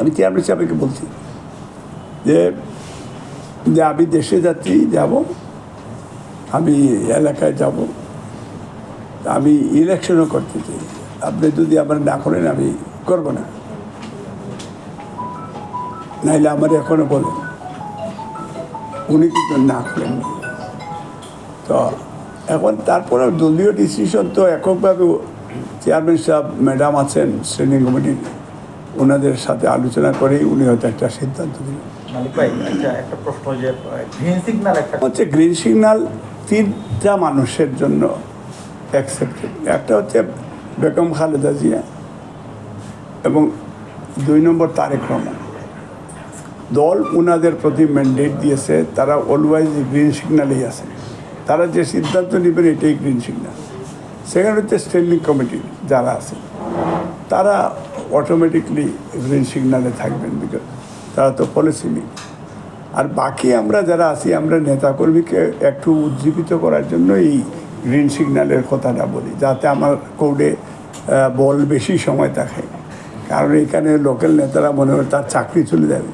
আমি চেয়ারম্যান সাহেবকে বলছি। যে যে আমি দেশে যাচ্ছি, যাব। আমি এলাকায় যাব। আমি ইলেকশনও করতে চাই। আপনি যদি আমার না করেন, আমি করব না। নাইলে আমার এখনও বলেন উনি কিন্তু না করেন তো এখন তারপরে দলীয় ডিসিশন তো এককভাবে চেয়ারম্যান সাহেব ম্যাডাম আছেন স্ট্যান্ডিং কমিটির ওনাদের সাথে আলোচনা করেই উনি হয়তো একটা সিদ্ধান্ত দিলেন। ভাই আচ্ছা হচ্ছে গ্রিন সিগন্যাল তিনটা মানুষের জন্য অ্যাকসেপ্টেড একটা হচ্ছে বেগম খালেদা জিয়া এবং দুই নম্বর তারেক রহমান। দল ওনাদের প্রতি ম্যান্ডেট দিয়েছে তারা অলওয়াইজ গ্রিন সিগন্যালেই আছে। তারা যে সিদ্ধান্ত নেবেন এটাই গ্রিন সিগন্যাল সেখানে হচ্ছে স্ট্যান্ডিং কমিটি যারা আছে তারা অটোমেটিকলি গ্রিন সিগনালে থাকবেন বিকজ তারা তো পলিসি নেই। আর বাকি আমরা যারা আছি, আমরা নেতাকর্মীকে একটু উজ্জীবিত করার জন্য এই গ্রিন সিগন্যালের কথাটা বলি, যাতে আমার কোর্টে বল বেশি সময় থাকে। কারণ এখানে লোকাল নেতারা মনে হয় তার চাকরি চলে যাবে।